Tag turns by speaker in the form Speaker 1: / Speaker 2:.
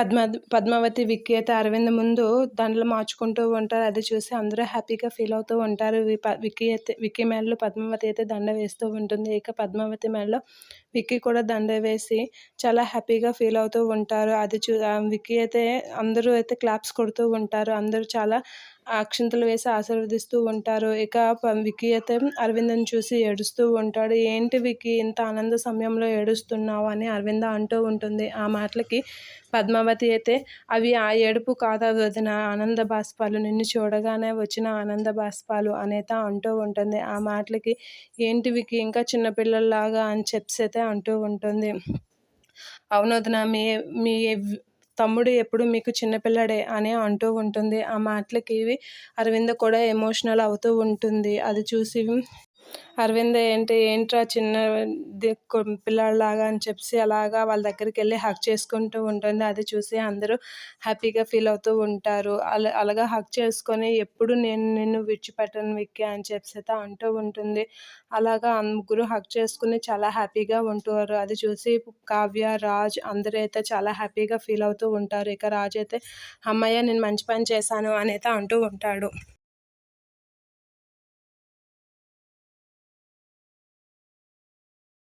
Speaker 1: పద్మ పద్మావతి విక్కీ అయితే అరవింద్ ముందు దండలు మార్చుకుంటూ ఉంటారు. అది చూసి అందరూ హ్యాపీగా ఫీల్ అవుతూ ఉంటారు. విక్కీ అయితే విక్కీ మెడలో పద్మావతి అయితే దండ వేస్తూ ఉంటుంది. ఇక పద్మావతి మేడలో విక్కీ కూడా దండ వేసి చాలా హ్యాపీగా ఫీల్ అవుతూ ఉంటారు. అది చూ విక్కీ అయితే అందరూ అయితే క్లాప్స్ కొడుతూ ఉంటారు. అందరూ చాలా అక్షింతలు వేసి ఆశీర్వదిస్తూ ఉంటారు. ఇక విక్కీ అయితే అరవింద్ని చూసి ఏడుస్తూ ఉంటాడు. ఏంటి వికీ ఇంత ఆనంద సమయంలో ఏడుస్తున్నావు అని అరవింద అంటూ ఉంటుంది. ఆ మాటలకి పద్మావతి అయితే అవి ఆ ఏడుపు కాదా వదిన? ఆనంద బాష్పాలు నిన్ను చూడగానే వచ్చిన ఆనంద బాష్పాలు అనేత అంటూ ఉంటుంది. ఆ మాటలకి ఏంటి వికి ఇంకా చిన్నపిల్లల్లాగా అని చెప్పి అయితే అంటూ ఉంటుంది. అవును వదిన మీ మీ తమ్ముడు ఎప్పుడు మీకు చిన్నపిల్లడే అని అంటూ ఉంటుంది. ఆ మాటలకి అరవింద కూడా ఎమోషనల్ అవుతూ ఉంటుంది. అది చూసి అరవింద్ ఏంటి ఏంట్రా చిన్న పిల్లాడిలాగా అని చెప్పి అలాగా వాళ్ళ దగ్గరికి వెళ్ళి హక్ చేసుకుంటూ ఉంటుంది. అది చూసి అందరూ హ్యాపీగా ఫీల్ అవుతూ ఉంటారు. అలా అలాగా హక్ చేసుకొని ఎప్పుడు నేను నిన్ను విడిచిపెట్టను విక్కి అని చెప్పి అంటూ ఉంటుంది. అలాగా ముగ్గురు హక్ చేసుకుని చాలా హ్యాపీగా ఉంటారు. అది చూసి కావ్య రాజ్ అందరూ అయితే చాలా హ్యాపీగా ఫీల్ అవుతూ ఉంటారు. ఇక రాజ్ అయితే అమ్మయ్య నేను మంచి పని చేశాను అని అయితే అంటూ ఉంటాడు.